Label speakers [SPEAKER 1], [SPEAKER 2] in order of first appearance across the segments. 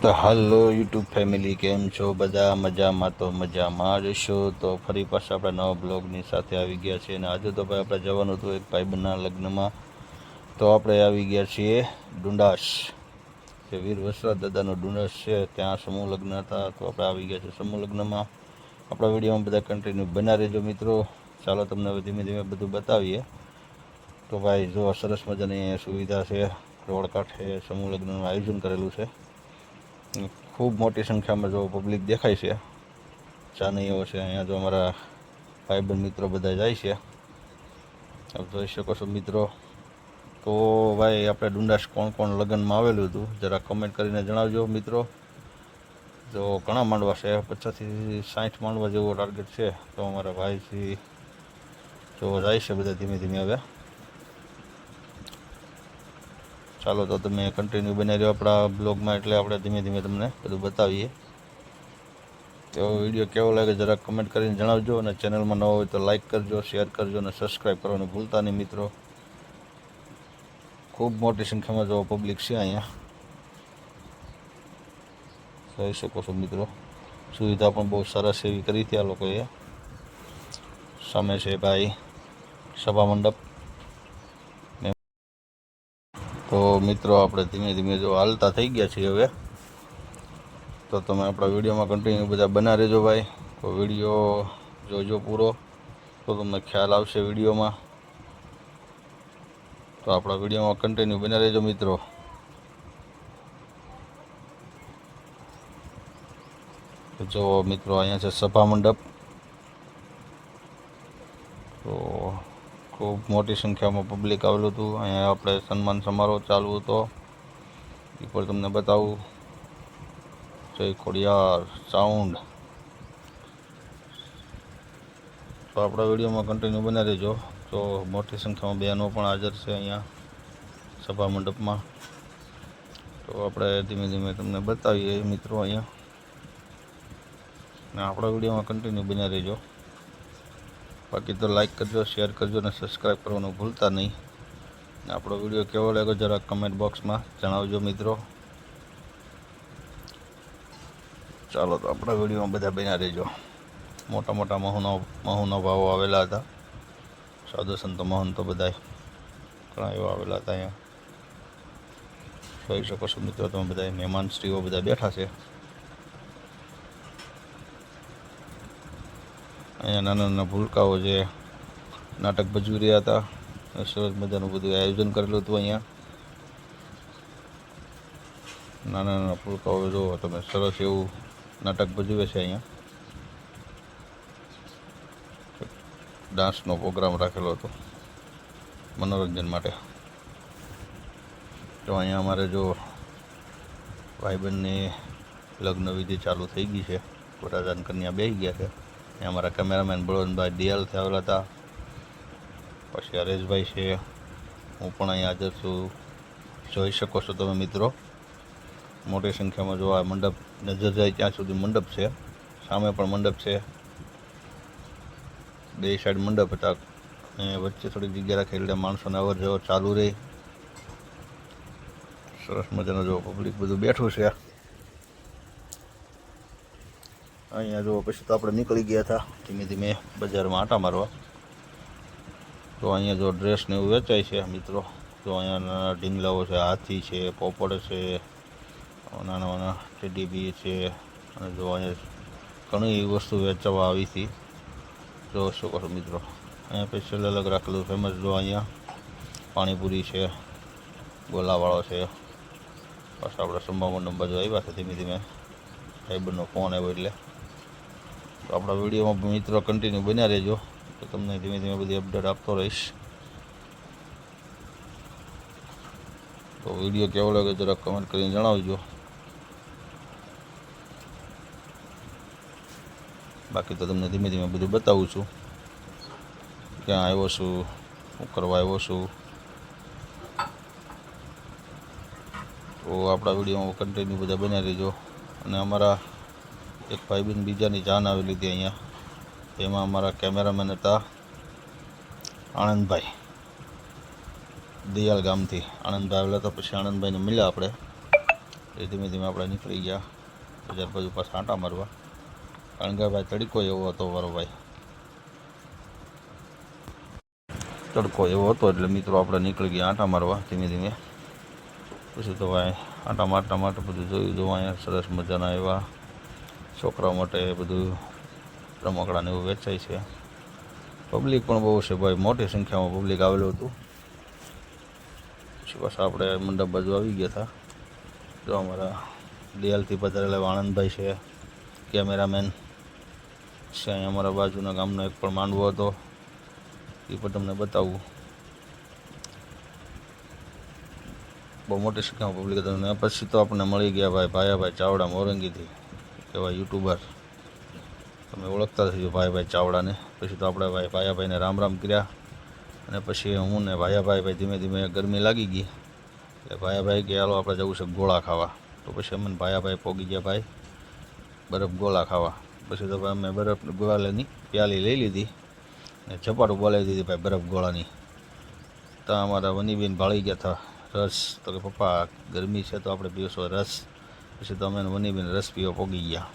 [SPEAKER 1] તો હાલો YouTube family, કેમ છો? બધા મજામાં તો મજામાં જ છો? તો ફરી પાછા આપણે નવા બ્લોગની સાથે આવી ગયા છીએ અને આજે તો ભાઈ આપણે જવાનું હતું એક ભાઈબંધના લગ્નમાં. તો આપણે આવી ગયા છીએ ડુંડાસ જે વીર વસરા દાદાનો ડુંડાસ છે, ત્યાં સમૂહ લગ્ન હતા. તો આપણે આવી ગયા છીએ સમૂહ લગ્નમાં. આપણા વિડીયોમાં બધા કન્ટિન્યુ બના રહેજો મિત્રો. ચાલો તમને હવે ધીમે ધીમે બધું બતાવીએ. તો ભાઈ, જો સરસ મજાની સુવિધા છે. રોડ કાંઠે સમૂહ લગ્નનું આયોજન કરેલું છે. ખૂબ મોટી સંખ્યામાં જો પબ્લિક દેખાય છે. ચાનૈયો છે, અહીંયા જો અમારા ભાઈબંધ મિત્રો બધા જાય છે. આપ જોઈ શકો છો મિત્રો. તો ભાઈ, આપણે ડુંડાસ કોણ કોણ લગ્નમાં આવેલું હતું, જરા કમેન્ટ કરીને જણાવજો મિત્રો. જો ઘણા માંડવા છે, પચાસથી સાઠ માંડવા જેવો ટાર્ગેટ છે. તો અમારા ભાઈથી જો જાય છે બધા ધીમે ધીમે હવે. ચાલો તો તમે કન્ટિન્યુ બની રહ્યો આપણા બ્લોગમાં એટલે આપણે ધીમે ધીમે તમને બધું બતાવીએ. તો વીડિયો કેવો લાગે જરાક કમેન્ટ કરીને જણાવજો અને ચેનલમાં નવો હોય તો લાઇક કરજો શેર કરજો અને સબસ્ક્રાઈબ કરવાનું ભૂલતા નહીં મિત્રો. ખૂબ મોટી સંખ્યામાં જો પબ્લિક છે અહીંયા. જોઈ શકો છો મિત્રો. સુવિધા પણ બહુ સરસ એવી કરી હતી આ લોકોએ. સામે છે ભાઈ સભા મંડપ. તો મિત્રો, આપણે ધીમે ધીમે જો હાલતા થઈ ગયા છીએ હવે. તો તમે આપણા વિડીયોમાં કન્ટિન્યુ બધા બના રહેજો ભાઈ. તો વીડિયો જોજો પૂરો. તો તમને ખ્યાલ આવશે વિડીયોમાં. તો આપણા વિડીયોમાં કન્ટિન્યુ બના રહેજો મિત્રો. જો મિત્રો, અહીંયા છે સભા મંડપ. તો ખૂબ મોટી સંખ્યામાં પબ્લિક આવેલું હતું. અહીંયા આપણે સન્માન સમારોહ ચાલુ હતો. એ પણ તમને બતાવું. જય ખોડિયાર સાઉન્ડ તો આપણા વિડીયોમાં કન્ટિન્યુ બના રહેજો. તો મોટી સંખ્યામાં બહેનો પણ હાજર છે અહીંયા સભા મંડપમાં. તો આપણે ધીમે ધીમે તમને બતાવીએ મિત્રો અહીંયા. અને આપણા વિડીયોમાં કન્ટિન્યુ બન્યા રહેજો. બાકી તો લાઇક કરજો શેર કરજો અને સબસ્ક્રાઈબ કરવાનું ભૂલતા નહીં. આપણો વીડિયો કેવો લાગ્યો જરા કમેન્ટ બોક્સમાં જણાવજો મિત્રો. ચાલો તો આપણા વિડીયોમાં બધા બન્યા રહેજો. મોટા મોટા મહુનો ભાવો આવેલા હતા. સાધુ સંતો, મહંતો બધા ઘણા એવા આવેલા હતા અહીંયા. જોઈ શકો છો મિત્રો તમે બધા મહેમાન શ્રીઓ બધા બેઠા છે. અહીંયા નાના નાના ભૂલકાઓ જે નાટક ભજવી રહ્યા હતા સરસ મજાનું બધું આયોજન કરેલું હતું અહીંયા. નાના નાના ભૂલકાઓ જુઓ તમે સરસ એવું નાટક ભજવે છે અહીંયા. ડાન્સનો પ્રોગ્રામ રાખેલો હતો, મનોરંજન માટે. તો અહીંયા અમારે જો ભાઈબંધની લગ્ન વિધિ ચાલુ થઈ ગઈ છે વરરાજા કન્યા બેસી ગયા છે. અહીંયા અમારા કેમેરામેન બળવંતભાઈ દિયાલ થયેલા હતા. પછી હરેશભાઈ છે. હું પણ અહીંયા હાજર છું. જોઈ શકો છો તમે મિત્રો. મોટી સંખ્યામાં જોવા મંડપ નજર જાય ત્યાં સુધી મંડપ છે. સામે પણ મંડપ છે. બે સાઈડ મંડપ હતા. અને વચ્ચે થોડી જગ્યા રાખી એટલે માણસોને અવર જવર ચાલુ રહી. સરસ મજાનો જો પબ્લિક બધું બેઠું છે. અહીંયા જો પછી તો આપણે નીકળી ગયા હતા. ધીમે ધીમે બજારમાં આંટા મારવા. તો અહીંયા જો ડ્રેસ ને એવું વેચાય છે, મિત્રો. તો અહીંયા નાના ઢીંગલાઓ છે, હાથી છે, પોપડ છે નાના નાના ટેડી બી છે. અને જો અહીંયા ઘણી એવી વસ્તુ વેચવા આવી હતી. જો શું કરો મિત્રો. અહીંયા સ્પેશિયલ અલગ રાખેલું ફેમસ જો અહીંયા પાણીપુરી છે, ગોલાવાળો છે. બસ આપણે સંભાવના બાજુ આવ્યા છે ધીમે ધીમે. સાહેબનો ફોન આવ્યો એટલે. આપણા વિડીયોમાં મિત્રો કન્ટિન્યુ બન્યા રહેજો. તો તમને ધીમે ધીમે બધી અપડેટ આપતો રહીશ. તો વીડિયો કેવો લાગે જરા કમેન્ટ કરીને જણાવજો. બાકી તો તમને ધીમે ધીમે બધું બતાવું છું. ક્યાં આવ્યો છું, શું કરવા આવ્યો છું. તો આપણા વિડીયોમાં કન્ટિન્યુ બધા બન્યા રહેજો. અને અમારા એક ભાઈબીન બીજાની જાન આવેલી હતી અહીંયા. તેમાં અમારા કેમેરામેન હતા આણંદભાઈ. દિયાલ ગામથી આણંદભાઈ આવેલા હતા, પછી આણંદભાઈને મળ્યા આપણે. એ ધીમે ધીમે આપણે નીકળી ગયા. બજાર બાજુ પાછા આંટા મારવા. કારણ તડકો એવો હતો મારો ભાઈ. તડકો એવો હતો એટલે મિત્રો આપણે નીકળી ગયા આંટા મારવા ધીમે ધીમે. પછી તો ભાઈ આંટા મારતા માટે બધું જોયું, જોવા અહીંયા સરસ મજાના એવા છોકરાઓ માટે બધું રમકડાને એવું વેચાય છે. પબ્લિક પણ બહુ છે ભાઈ, મોટી સંખ્યામાં પબ્લિક આવેલું હતું. પછી પાછા આપણે મંડપ બાજુ આવી ગયા હતા. જો અમારા દિયાલથી પધારેલા આણંદભાઈ છે, કેમેરામેન છે, અહીંયા અમારા બાજુના ગામનો એક પણ માંડવો હતો. એ પણ તમને બતાવું. બહુ મોટી સંખ્યામાં પબ્લિક હતું. અને પછી તો આપણને મળી ગયા ભાઈ ભાયાભાઈ ચાવડા મોરંગીથી. એવા યુટ્યુબર. તમે ઓળખતા થઈ ગયો ભાઈ ભાઈભાઈ ચાવડાને. પછી તો આપણે ભાઈ ભાયાભાઈને રામ રામ કર્યા. અને પછી હું ને ભાયાભાઈ ભાઈ ધીમે ધીમે ગરમી લાગી ગઈ. એટલે ભાયાભાઈ કે, હાલો, આપણે જવું છે ગોળા ખાવા. તો પછી અમને ભાયાભાઈ પોગી ગયા, ભાઈ, બરફ ગોળા ખાવા. પછી તો ભાઈ અમે બરફ ગોળાની પ્યાલી લઈ લીધી. અને ચપાટું બોલાવી દીધી, ભાઈ, બરફ ગોળાની. ત્યાં અમારા વનીબેન ભાળી ગયા હતા. રસ. તો કે, પપ્પા, ગરમી છે તો આપણે પીવશો રસ. પછી તો અમે ને રસપીઓ રસ પોગી ગયા.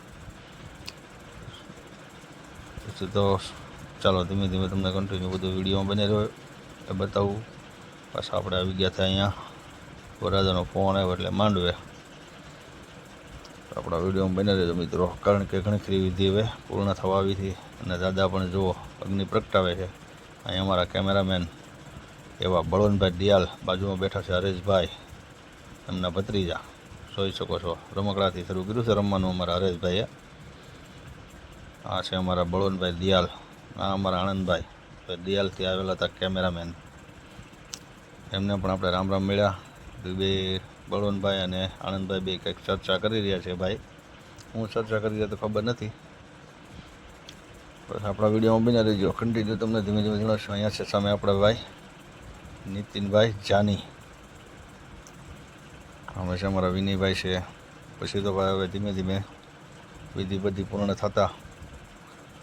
[SPEAKER 1] પછી તો ચાલો ધીમે ધીમે તમને કન્ટિન્યુ બધું વિડીયોમાં બને રહ્યો. એ બતાવું. પાછા આપણે આવી ગયા હતા અહીંયા. વરાજાનો ફોન આવ્યો એટલે માંડવે. આપણા વિડીયોમાં બને રહેજો મિત્રો. કારણ કે ઘણી ખરી વિધિ હવે પૂર્ણ થવા આવી હતી. અને દાદા પણ જુઓ, અગ્નિ પ્રગટાવે છે. અહીં અમારા કેમેરામેન એવા બળવંતભાઈ દિયાલ બાજુમાં બેઠા છે હરેશભાઈ. એમના ભત્રીજા. જોઈ શકો છો. રમકડાથી શરૂ કર્યું છે રમવાનું અમારા હરેશભાઈએ. આ છે અમારા બળવંતભાઈ દિયાલ. આ અમારા આનંદભાઈ દિયાલથી આવેલા હતા કેમેરામેન. એમને પણ આપણે રામ રામ મળ્યા. બે બળવંતભાઈ અને આનંદભાઈ બે કંઈક ચર્ચા કરી રહ્યા છે ભાઈ. હું ચર્ચા કરી રહ્યા તો ખબર નથી. બસ આપણા વિડીયોમાં બિના રહીજો. કન્ટિન્યુ તમને ધીમે ધીમે જણાવશું. અહીંયા છે સામે આપણા ભાઈ. નીતિનભાઈ જાની. છે અમારા વિનયભાઈ છે. પછી તો ભાઈ હવે ધીમે ધીમે વિધિ બધી પૂર્ણ થતા.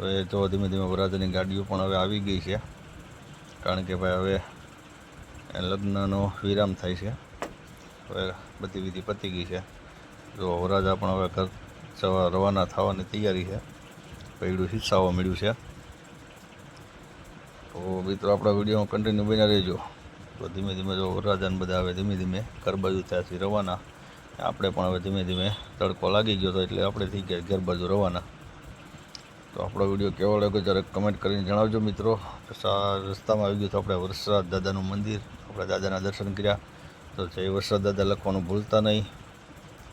[SPEAKER 1] હવે તો ધીમે ધીમે વરાજાની ગાડીઓ પણ હવે આવી ગઈ છે. કારણ કે ભાઈ હવે લગ્નનો વિરામ થાય છે. હવે બધી વિધિ પતી ગઈ છે. જો વરાજા પણ હવે ઘર જવા રવાના થવાની તૈયારી છે. પૈડું હિસ્સાઓ મળ્યું છે. તો મિત્રો, આપણા વિડીયોમાં કન્ટિન્યુ બન્યા રહેજો. તો ધીમે ધીમે જો વરરાજાને બધા હવે ધીમે ધીમે ઘર બાજુ ત્યાંથી રવાના. આપણે પણ હવે ધીમે ધીમે તડકો લાગી ગયો હતો એટલે આપણે થઈ ગયા ઘર બાજુ રવાના. તો આપણો વીડિયો કેવો લાગ્યો જ્યારે કમેન્ટ કરીને જણાવજો મિત્રો. રસ્તા- રસ્તામાં આવી ગયું તો આપણે વરસાદ દાદાનું મંદિર, આપણા દાદાના દર્શન કર્યા. તો જય વરસાદ દાદા લખવાનું ભૂલતા નહીં.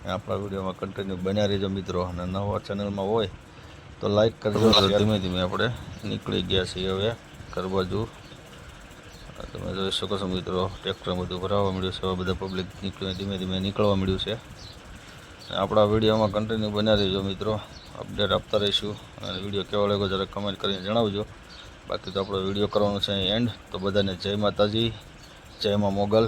[SPEAKER 1] આપણા વિડીયોમાં કન્ટિન્યુ બન્યા રહેજો મિત્રો. અને નવા ચેનલમાં હોય તો લાઈક કરજો. ધીમે ધીમે આપણે નીકળી ગયા છીએ હવે કરવા તમે જોઈ શકો છો મિત્રો ટ્રેક્ટર બધું ભરાવા મળ્યું છે હવે બધા પબ્લિક નીકળીને ધીમે ધીમે નીકળવા મળ્યું છે. આપણા વિડીયોમાં કન્ટિન્યુ બન્યા રહેજો મિત્રો અપડેટ આપતા રહીશું. અને વીડિયો કેવો લાગ્યો જરા કમેન્ટ કરીને જણાવજો. બાકી તો આપણો વીડિયો કરવાનો છે એન્ડ તો બધાને જય માતાજી, જય મા મોગલ.